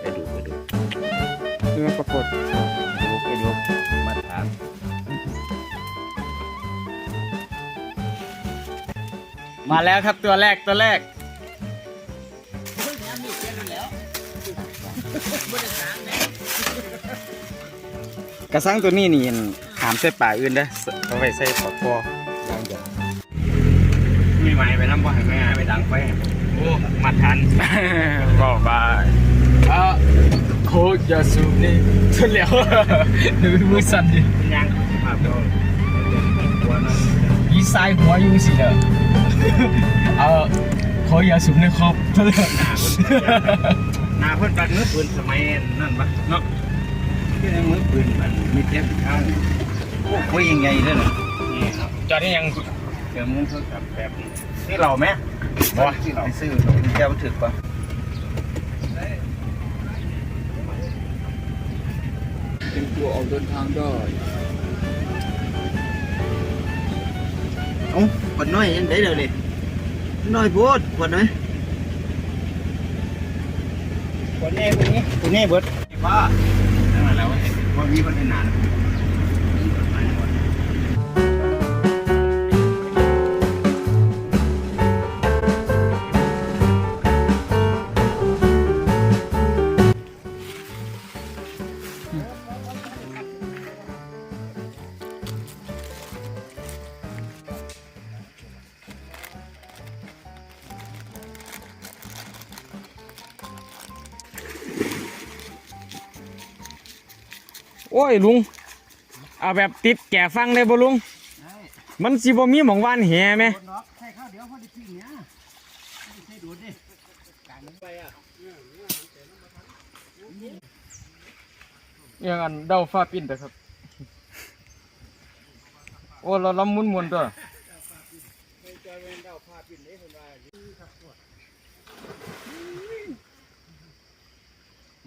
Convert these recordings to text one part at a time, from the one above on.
ไปดูไปดูเรือปรากฏดูไปดูมาถามมาแล้วครับตัวแรกตัวแรกกระสังตัวนี้นี่หามใส่ป่าอื่นเด้อเอาไว้ใส่ปากคอย่างเดียวมีไม้ไปน้ำบ่ให้แม่ไปดังไฟ โอ้มาทันบอกไปเออโคตรยาสูบนี่เฉลียวดูมือสั่นดิยังภาพเราหัวนั่นยีสายหัวอยู่สิเด้อเออโคตรยาสูบในครอบหนาเพิ่นปัดมือปืนสมัยนั่นปะเนาะที่ในมือปืนมันมีเจ็บข้างโอ้คุยยังไงเลยเนาะนี่ครับจอดนี่ยังเดี๋ยวมึงโทรศัพท์แบบนี้ ที่เราไหมบ่ที่เราไปซื้อแก้วถึกปะเป็นตัวออกเดินทางได้เอ้าขวดน้อยยังได้เดี๋ยวนี้น้อยโพูดขวดน้อยคนนี้คนนี้คนนี้เบิดว่านั่นมาแล้วว่ามีคนเป็นนา โอ้ยลุง เอาแบบติดแก่ฟังได้บ่ลุง มันสิบ่มีหมองว่านแหไหมล็อกใช่ข้าวเดียวพอดีพี่เนี้ยใช่ดูดิการนั้นไปอะอย่างอันเดาฟ้าปิ้นแต่ครับ โอ้เราล้ำมุนมวนตัว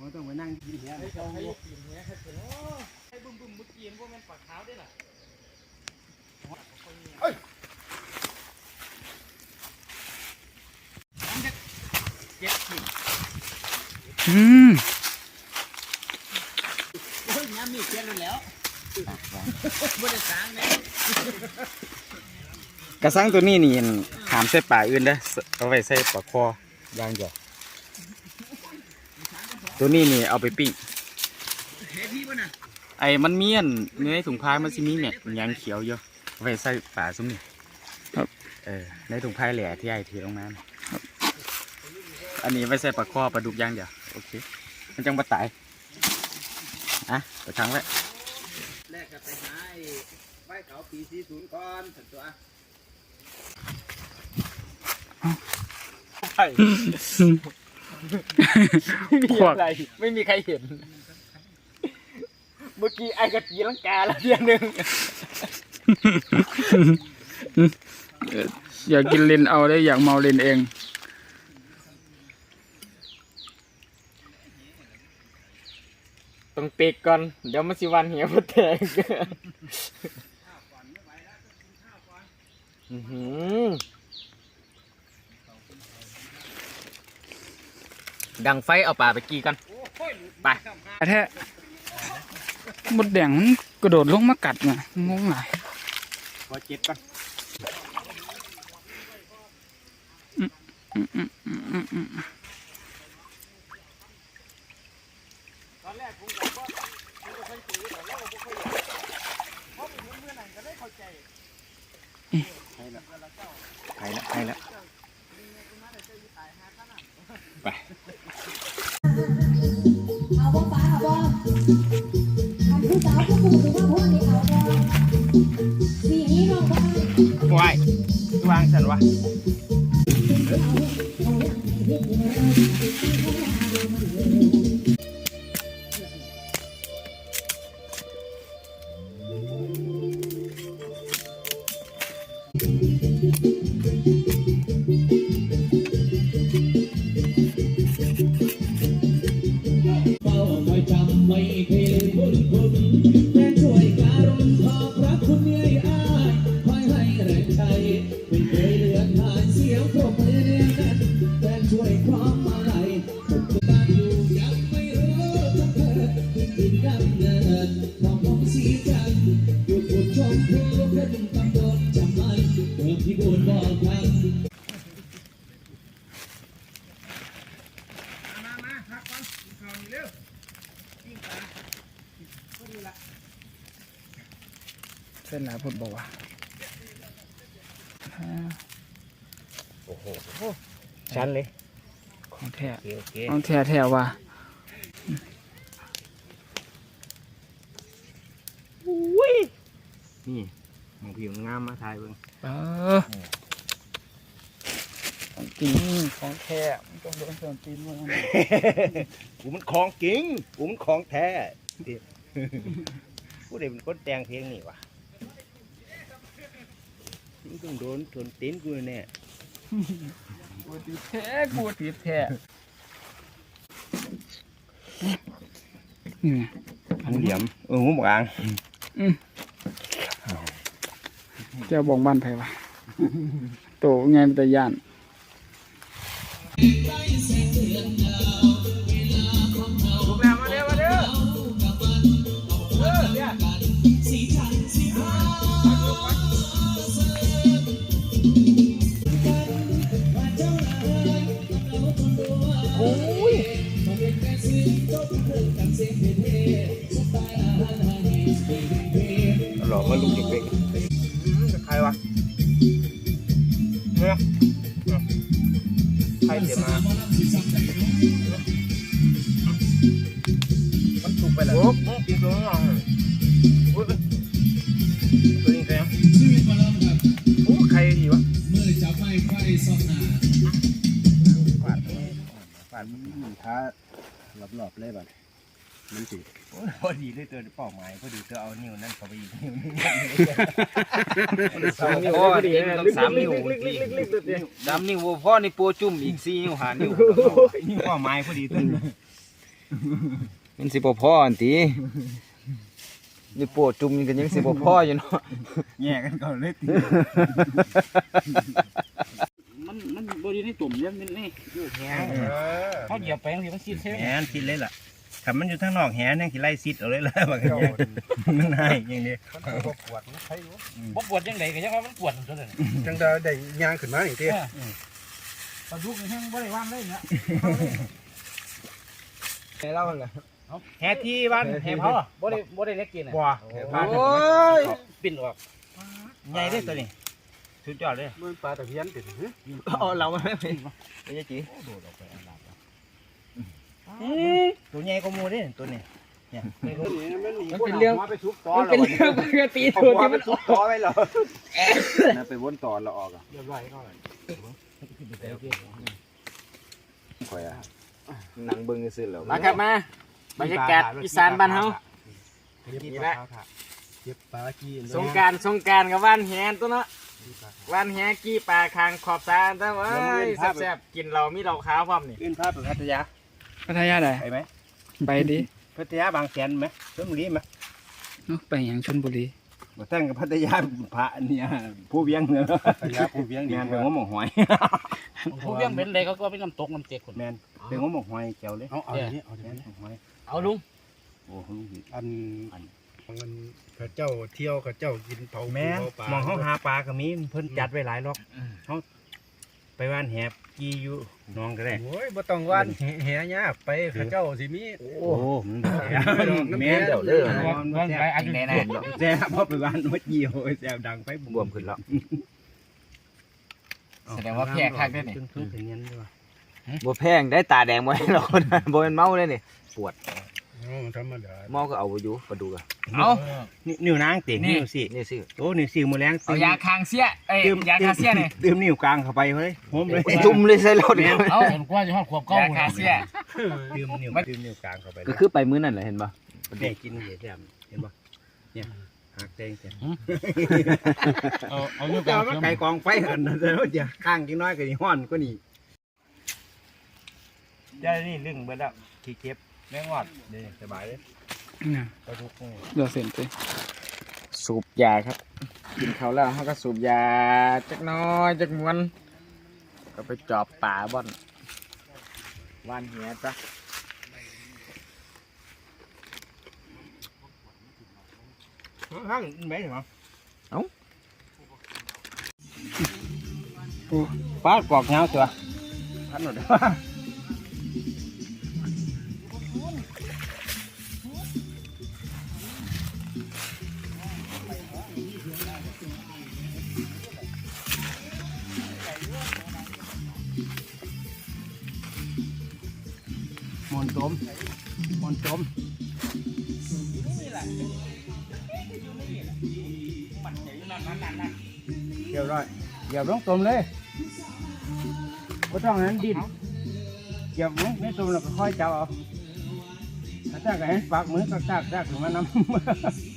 มันต้องไปนั่งกินเหี้ยเขาอืมน้ำมีเพี้ยนแล้วบ่ได้สางแม่กระสังตัวนี้นี่หามใส่ป่าอื่นเด้อเอาไว้ใส่ปากคอย่างเดียว ตัวนี้นี่เอาไปปิ้งไอ้มันมีอันในถุงพายมันสิมีเม็ดหยังเขียวเยอะเอาไว้ใส่ป่าซุ้มนี่ครับ เออในถุงพายแหล่ที่ไอ้ทีลงน้ำอันนี้ไว้ใส่ปลาคอปลาดุกอย่างเดียวโอเค มันจังบ่ตายอะไปทางไว้แรกก็ไปหาไอ้ไว้เขาปีสี่ศูนย์ก่อนสันตัวข วอะไร ไม่มีใครเห็น เมื่อกี้ไอ้กะตีลังกาแล้วเดียวหนึงอยากกินเลนเอาได้อยากเมาเลนเอง ต้องเปกก่อน เดี๋ยวมันสิวันเหี่ยวบ่แตกอื้อหือ ดังไฟเอาปลาไปกีกัน ไปแท้มดแดงมันกระโดดลงมากัดน่ะงงหลายพอเจ็ดก่อนใช่แล้วใช่แล้ วเอาบ่ฟ้าเอาบ่อันผู้สาวผู้ปู่หรือว่าพวกนี้เอาบ่สีนี้น้องบ่วายวางสันวะ ที่พูดบอกครักเส้นหลายพดบอกว่าโอ้โหชันเลย ของแท้ของแท้แท้ว่ะอุ้ยนี่ มองผิวงามมาถ่ายเบิ่งเออของจริงของแท้มันต้องโดนส่วนตีนมันกูมันของจริงกูมันของแท้ผู้ใดเป็นคนแต่งเพลงนี่วะมึงต้องโดนทนตีนกูแน่กูตีแท้กูตีแท้นี่ไงหูเหลี่ยมเออหูบาง เจ้าบองบ้านไผวะ โตไงเป็นแต่ย่าน ไฟไฟซอกหนาฝาดฝาดมันท้าหลอบๆเลยบัดมันสิพอดีเลยตัวเป้าหมายพอดีตัวเอานิ้วนั่นเข้าไปอีกนิ้วนึงสามนิ้วพอดีต้องสามนิ้วสามนิ้วพ่อในโปจุ่มอีกสี่นิ้วหานิ้วนิ้วเป้าหมายพอดีตัวมันสิบ่พออันตินี่โปจุ่มนี่ก็ยังสิบ่พออยู่เนาะแย่กันก่อนเลยมัน มันบริในตุ่มเนี่ยมันนี่แหเขาเหยียบแปลงที่มันซีดใช่ไหมแหนคิดเลยล่ะถ้ามันอยู่ทางนอกแหนยังสิไล่ซิดเอาเลยล่ะบางอย่างมันง่ายอย่างนี้บ่ปวดยังไงก็ยังว่ามันปวดจนเลยจังได้ได้ยางขึ้นมาอย่างที่ปลาดุกนี่แห้งบ่ได้ว่างเลยเนี่ยเล่ากันแหที่บ้านแหเผาบ่ได้บ่ได้เล็กกินบัวโอ้ยปิ่นออกใหญ่เด้ตัวนี้ สุดยอดเลยมันปลาตะเพียนติดเอาเราไม่เป็นไอ้จีตัวใหญ่กว่าหมูเด้ตัวนี้มันเป็นเรื่องไปทุบต่อมันเป็นเรื่องปกติตัวที่มันทุบต่อไปเหรอนะไปวนต่อเราออกอะเรียบร้อยก็ข่อยอะหนังเบิ่งซื่อแล้วมาครับมาบรรยากาศอีสานบ้านเฮานี่ละเก็บปลากีนสงกรารสงกรารกับว่านแหตัวเนาะ ว่านแหกี้ปลาคางขอบสาแต่ว่าแซ่บๆกินเรามีเราขาวพร้อมนี่ขึ้นภาพไปพัทยาพัทยาได้ไปไหมไปดิพัทยาบางแสนไหมชลบุรีไหมไปอย่างชลบุรีมาตั้งกับพัทยาพระเนี่ยผู้เวียงเนอะพัทยาผู้เวียงแมนเป็นหัวหมกหอยผู้เลี้ยงเป็นเลยเขาก็เป็นน้ำตกน้ำเจ๊กคนแมนเป็นหัวหมกหอยแก้วเลยเอาเอาอย่างนี้เอาแมนหมกหอยเอาลุงโอ้โหอัน มันเขาเจ้าเที่ยวเขาเจ้ากินเผาแม่นเผาปลามองเขาหาปลาก็มีเพิ่นจัดไว้หลายรอบเขาไปว่านแหบกีอยู่หน้องก็ได้ โอ้ยบ่ต้องว่านแหยากไปเขาเจ้าสิมี โอ้มันแม่นเดี๋ยวเด้อ ว่านไปอันแน่ๆแซ่บพอไปว่านนดเยี่ยวแซ่บดังไปบวมขึ้นแล้ว แสดงว่าแพร่คักได้นี่เพิ่งเนียนด้วย บ่แพงได้ตาแดงบ่ให้เรานะบ่เป็นเมาเลยนี่ โอ้ธรรมดาเมาก็เอาบ่อยู่ปลาดุกอะเอานิ้วนางตินิ้วสินี่สิโอ้นิ้วสิมือแรงเอายาคางเสียเอ้ยยาคาเสียนี่ดื่มนิ้วกลางเข้าไปเฮ้ยโฮมเลยจุ่มเลยใส่รถเอาเห็นกว่าจะหอดขวบเก้ายาคาเสียดื่มนิ้วดื่มนิ้วกลางเข้าไปก็คือไปมื้อนั่นแหละเห็นป่ะได้กินเหยียดแมเห็นปะเนี่ยหักแดงเสียเอาเอาลูกเจ้ามาไก่กองไฟกันนะแต่ว่าอย่าข้างกินน้อยก็นี่ห้อนก็นี่ได้นี่ลึงเบิดแล้วขี้เก็บ แม่งอดเด้สบายเลยเนี่ยปลาดุกนี่เดี๋ยวเสร็จไปสูบยาครับ กินเขาวแล้วเขาก็สูบยาจักหน้อยจักมวน ก็ไปจอบป่าบ่อนว่านเหียจ้ะข้างไหนเหรอโอ้ปลากรอกเงาตัวพันหมด มอนต้มมอนต้มเดี๋ยวร้อยเดี๋ยวต้องตมเลยก็ต้องนั้นดินเดี๋ยวลงในต้มแล้วก็ค่อยจับเอาถ้าจ้าก็เห็นปากมือก็จ้ากจ้ากถึงมานำ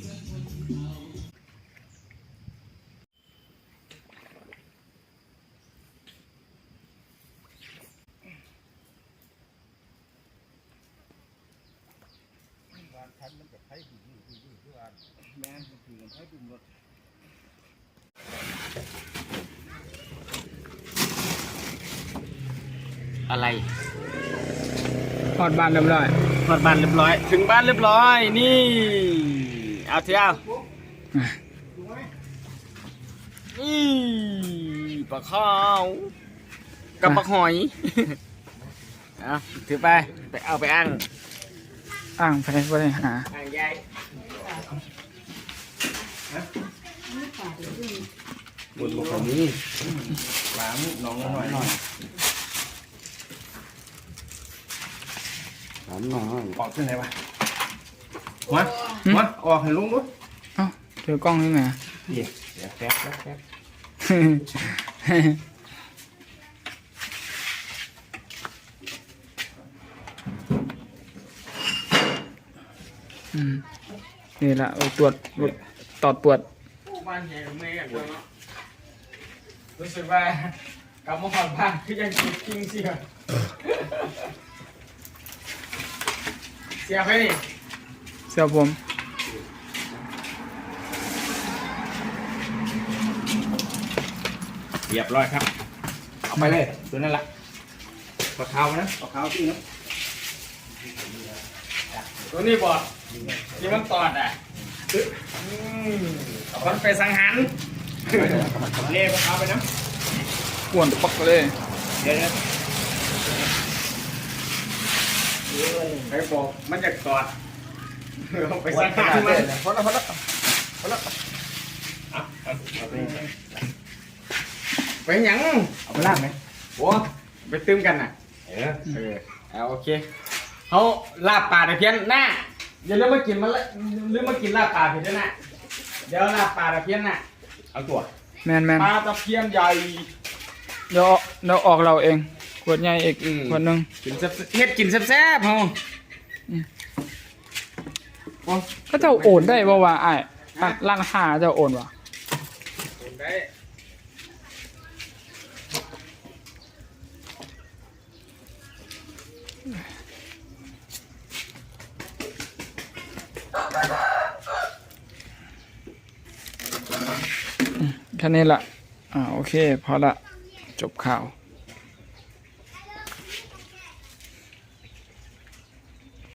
อะไรทอดบ้านเรียบร้อยทอดบ้านเรียบร้อย ถึงบ้านเรียบร้อย นี่ เอาเที่ยวนี่ปลาข้าวกับปลาหอยเอาถือไป ไปเอาไปอ้างอ่างไปบ่ได้หาอ้างยายบนบกนี้ล้างน้องหน่อยหน่อย ล้างน้อยออกที่ไหนวะมามาออกให้ลุงด้วยเอ้าเจอกล้องนี่แหมเดี๋ยวเดี๋ยวแป๊บแป๊บแป๊บอืมนี่ละเอาตรวจตอดปวดบ้านใหญ่ไม่อยากเนาะรู้สึกว่ากลับมาหอดบ้านคือยังคิดจริงเสีย เสียไปนี่เสื้อผมเรียบร้อยครับ เอาไปเลยตัวนั่นแหละปลาขาวนะออกขาวที่นะตัวนี้บอดที่มันตอดอะอืมเอามันไปสังหารเล่ปลาขาวไปนะอ้วนปักเลยเดี๋ยวนะ ไปบอกมันจะตอดเอาไปสังหารมันพอแล้วพอแล้วไปหยังเอาไปล่างไหมโอ้ไปตื้มกันน่ะ เออ เออเอาโอเคเขาลาบปลาตะเพียนหน้าอย่าลืมมากินมันละลืมมากินลาบปลาเพียนด้วยนะเดี๋ยวลาบปลาตะเพียนน่ะเอาตัวแมนแมนปลาตะเพียนใหญ่เดี๋ยวเดี๋ยวออกเราเอง ขวดใหญ่อีกอืม ขวดหนึงกินแซ่บเฮ็ดกินแซ่บๆเฮาก็เจ้าโอนได้บ่ว่าอ้ายร้านร้านค้าเจ้าโอนบ่ได้แค่นี้ละอ่าโอเค พอละจบข่าว